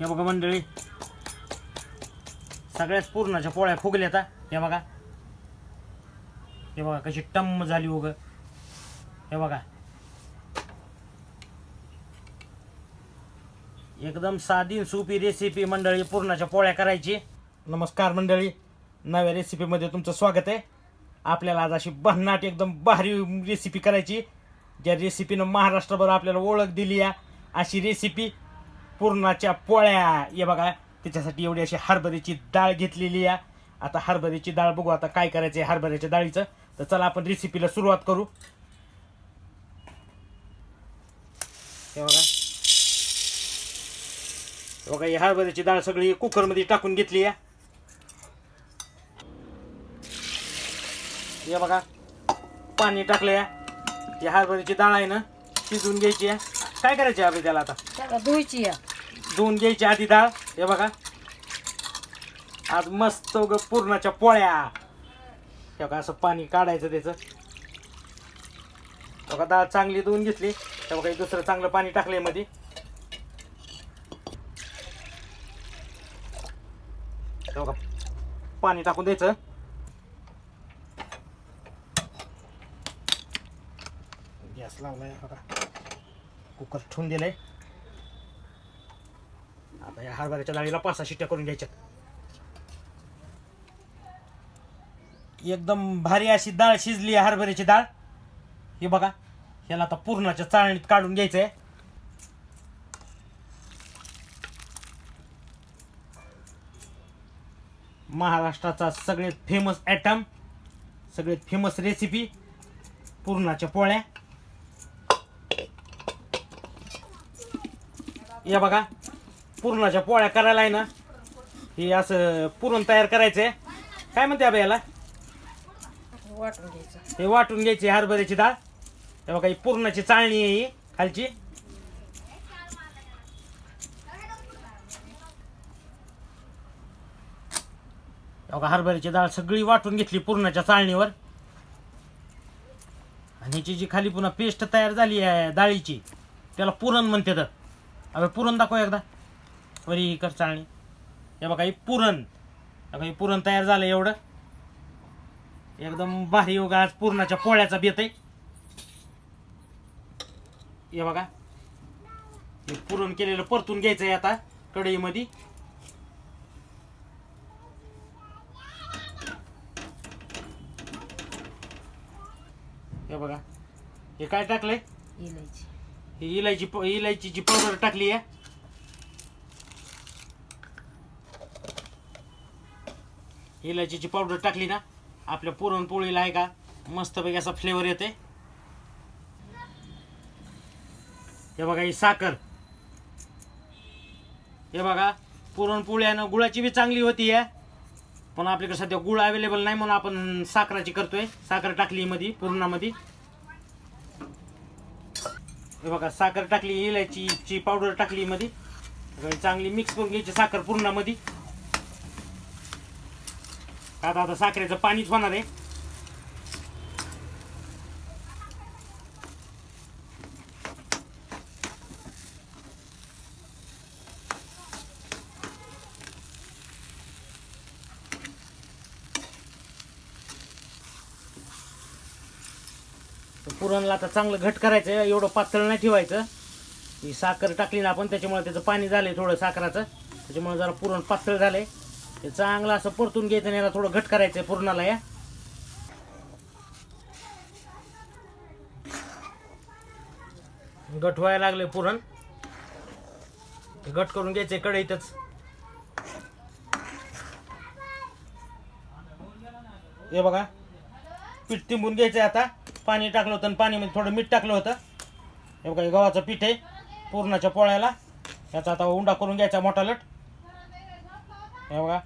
हे बघा मंडळी. सगळ्याच पूर्णाच्या पोळ्या फुगल्या आता हे बघा. हे बघा कशी टम्म झाली उग. हे बघा. एकदम साधी सोपी रेसिपी मंडळी पूर्णाच्या पोळ्या करायची. नमस्कार मंडळी. नव्या रेसिपीमध्ये तुमचं स्वागत आहे. आपल्याला आज अशी भन्नाट एकदम भारी रेसिपी करायची. ज्या रेसिपीनं महाराष्ट्रभर आपल्याला ओळख दिली आहे अशी रेसिपी पुरणाच्या पोळ्या. हे बघा त्याच्यासाठी एवढी अशी हरभऱ्याची डाळ घेतलेली आहे. आता हरभऱ्याची डाळ बघू आता काय करायचं आहे हरभऱ्याच्या डाळीचं. तर चला आपण रेसिपीला सुरुवात करू. हे बघा. बघा ही हरभऱ्याची डाळ सगळी कुकरमध्ये टाकून घेतली आहे. हे बघा पाणी टाकलंय. ती हरभऱ्याची डाळ आहे ना शिजवून घ्यायची आहे. काय करायची आहे त्याला आता? धुवायची या धुवून घ्यायची आधी डाळ हे बघा. आज मस्त ग पूर्णाच्या पोळ्या. हे बघा असं पाणी काढायचं त्याचं. बघा डाळ चांगली धुवून घेतली. हे बघा दुसरं चांगलं पाणी टाकलंयमध्ये बघा पाणी टाकून द्यायचं. गॅस लावलाय बघा कुकर ठेवून दिलाय. हरभऱ्याच्या डाळीला पाच सहा शिट्ट्या करून घ्यायच्यात. एकदम भारी अशी डाळ शिजली आहे हरभऱ्याची डाळ. हे बघा याला आता पूर्णाच्या चाळणीत काढून घ्यायचंय. महाराष्ट्राचा सगळ्यात फेमस ॲटम सगळ्यात फेमस रेसिपी पुरणाच्या पोळ्या. या बघा पुरणाच्या पोळ्या करायला आहे ना हे असं पुरण तयार करायचंय. काय म्हणते अबे याला? वाटून घ्यायचं. हे वाटून घ्यायची हरभऱ्याची डाळ. हे बघा ही पुरणाची चाळणी आहे ही खालची. हे बघा हरभऱ्याची डाळ सगळी वाटून घेतली पुरणाच्या चाळणीवर. आणि ह्याची जी खाली पुन्हा पेस्ट तयार झाली आहे डाळीची त्याला पुरण म्हणते तर. अबे पुरण दाखव एकदा. वरी कर चाळणी. हे बघा ही पुरण. हे बघा हे पुरण तयार झालं एवढं. एकदम भारी योगा आज पूर्णाच्या पोळ्याचा बेत आहे. हे बघा. हे पुरण केलेलं परतून घ्यायचं आहे आता कढईमध्ये. हे बघा. हे काय टाकलंय? इलायची. ही इलायची इलायचीची पावडर टाकली आहे. इलायचीची पावडर टाकली ना आपल्या पुरणपोळीला आहे का? मस्तपैकी असा फ्लेवर येते हे बघा ही साखर. हे बघा पुरणपोळी आहे ना गुळाची बी चांगली होती आहे पण आपल्याकडे सध्या गुळ अवेलेबल नाही म्हणून आपण साखराची करतोय. साखर टाकली मध्ये पुरणामध्ये हे बघा साखर टाकली इलायचीची पावडर टाकली मध्ये चांगली मिक्स करून घ्यायची साखर पुरणामध्ये आता आता साखरेचं पाणीच होणार आहे. पुरणला आता चांगलं घट करायचं आहे एवढं पातळ नाही ठेवायचं. ही साखर टाकली ना आपण त्याच्यामुळे त्याचं पाणी झालंय थोडं साखराचं. त्याच्यामुळे जरा पुरण पातळ झालंय. ते चांगलं असं परतून घ्यायचं याला थोडं घट करायचं आहे पुरणाला या. घट व्हायला लागले पुरण. घट करून घ्यायचे कढईतच. हे बघा पीठ तिंबून घ्यायचंय आता. पाणी टाकलं होतं आणि पाणीमध्ये थोडं मीठ टाकलं होतं. हे बघा हे गव्हाचं पीठ आहे पुरणाच्या पोळ्याला. याचा आता उंडा करून घ्यायचा मोठा लट. हे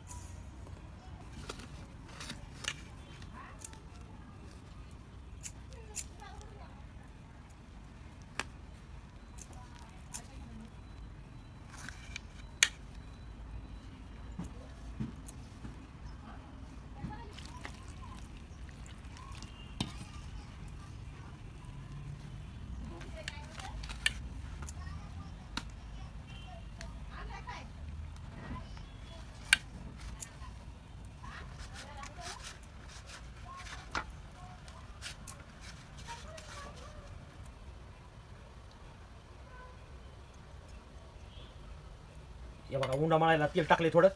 हे बघा उंडा मळायला तेल टाकले थोडं.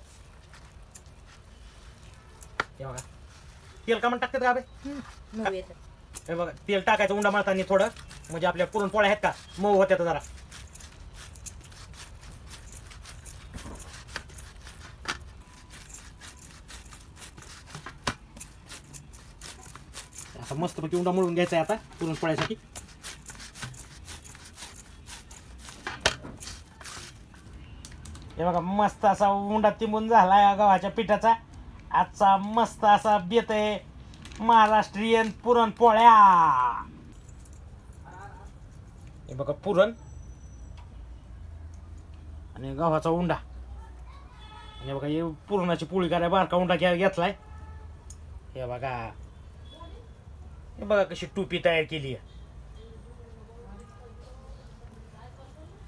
हे बघा. तेल का म्हणून टाकतात का बे? मग येतं हे बघा तेल टाकायचं उंडा मळताना थोडं. म्हणजे आपल्या पुरणपोळ्या आहेत का? मऊ होत्यात जरा. आता मस्तपैकी उंडा मळून घ्यायचा आहे आता पुरणपोळ्यासाठी हे बघा मस्त असा उंडा तिंबून झाला या गव्हाच्या पिठाचा. आजचा मस्त असा बेत आहे. महाराष्ट्रीयन पुरणपोळ्या हे बघा पुरण. आणि गव्हाचा उंडा. आणि हे बघा हे पुरणाची पोळी करायला बारका उंडा घ्या घेतलाय. हे बघा. हे बघा कशी टोपी तयार केली आहे.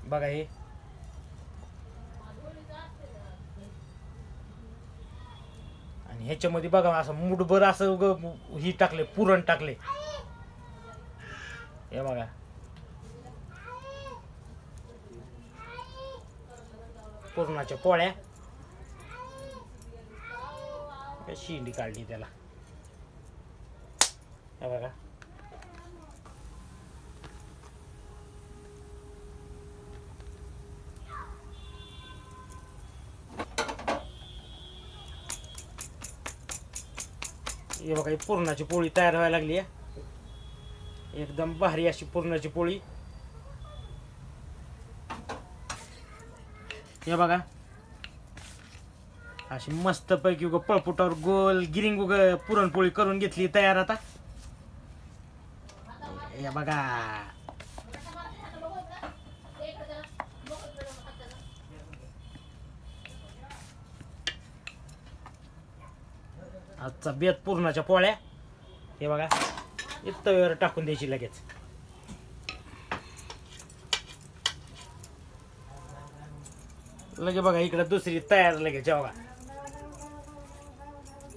बघा हे. ह्याच्यामध्ये बघा असं मुठभर असं उग ही टाकले पुरण टाकले. हे बघा. पुरणाच्या पोळ्या. शिंडी काढली त्याला. हे बघा. हे बघा ही पुरणाची पोळी तयार व्हायला लागली आहे एकदम भारी अशी पुरणाची पोळी. हे बघा. अशी मस्त पैकी उग पळपुटावर गोल गिरिंग उग पुरणपोळी करून घेतली तयार आता. हे बघा. आजचा बेत पुरणाच्या पोळ्या. हे बघा तव्यावर टाकून द्यायची लगेच. लगे बघा इकडे दुसरी तयार लगेच हे बघा.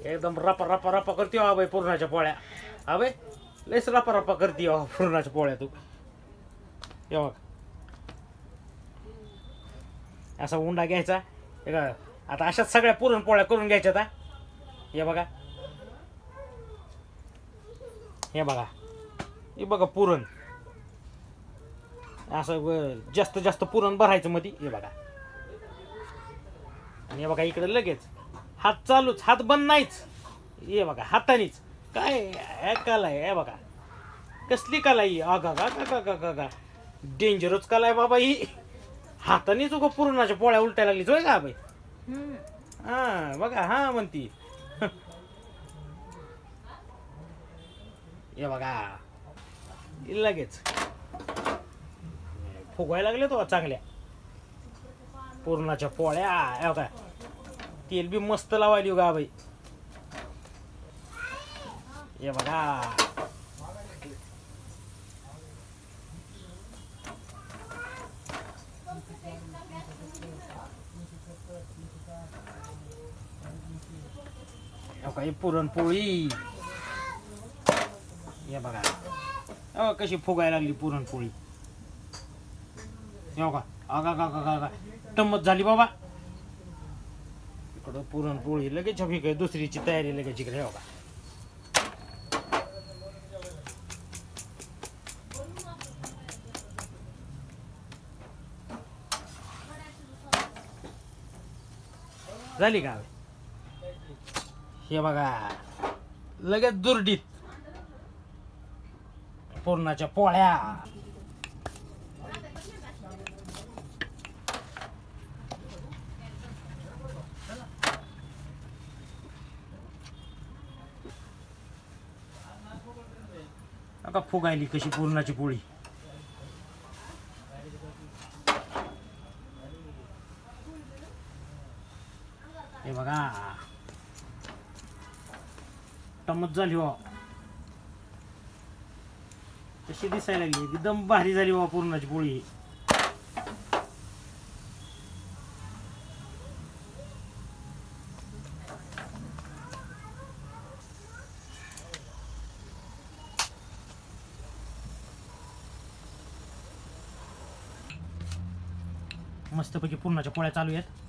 एकदम रपा रपा रपा करते हो बाई पुरणाच्या पोळ्या. अभे बाई लयच रपा रपा करते हो पुरणाच्या पोळ्या तू. हे बघा. असा उंडा घ्यायचा. हे आता अशाच सगळ्या पुरणपोळ्या करून घ्यायच्या आता हे बघा. हे बघा. हे बघा पुरण. असं जास्त जास्त पुरण भरायचं मध्ये हे बघा. आणि हे बघा इकडे लगेच. हात चालूच. हात बंद नाहीच. हे बघा हातानेच. काय कला आहे? हे बघा. कसली कला ही? अगा गा गा गा गा गा डेंजरच कला आहे बाबा ही. हातानेच उगा पुरणाच्या पोळ्या उलटायला लागली जोय का बाई. हा बघा हा म्हणती. हे बघा. लगेच. फुगवायला लागले तो चांगल्या. पुरणाच्या पोळ्या. हे बघा. तेल बी मस्त लावायली हो गा बाई हे बघा. पुरणपोळी. हे बघा. अ कशी फुगायला लागली पुरणपोळी. हे बघा. अगा का का का गा टम्मत झाली बाबा. इकडं पुरणपोळी लगेच हवी काय दुसरीची तयारी लगेच इकडे हे बघा. झाली का? हे बघा. लगेच दुर्डीत. पुरणाच्या पोळ्या. का फुगायली कशी पुरणाची पोळी. हे बघा. टमत झाली हो. अशी दिसायला लागली. एकदम भारी झाली बा पुरणाची पोळी. मस्तपैकी पुरणाच्या पोळ्या चालू आहेत.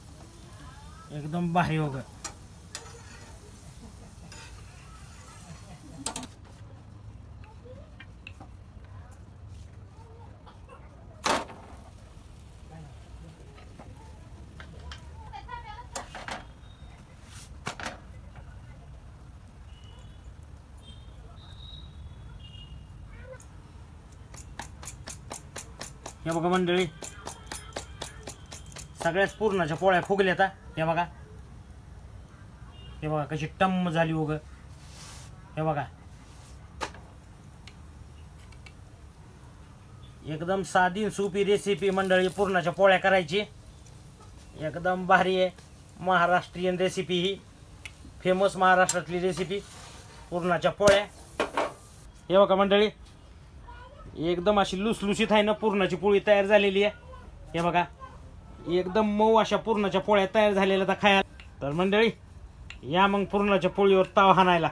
एकदम भारी हो ग हे बघा मंडळी सगळ्याच पूर्णाच्या पोळ्या फुगल्या आता हे बघा. हे बघा कशी टम्म झाली उग. हे बघा. एकदम साधी सोपी रेसिपी मंडळी पुरणाच्या पोळ्या करायची. एकदम भारी आहे. महाराष्ट्रीयन रेसिपी ही. फेमस महाराष्ट्रातली रेसिपी पुरणाच्या पोळ्या. हे बघा मंडळी. एकदम अशी लुसलुशीत आहे ना पुरणाची पोळी तयार झालेली आहे. हे बघा. एकदम मऊ अशा पुरणाच्या पोळ्या तयार झालेल्या आता खायला. तर मंडळी या मग पुरणाच्या पोळीवर ताव हाणायला.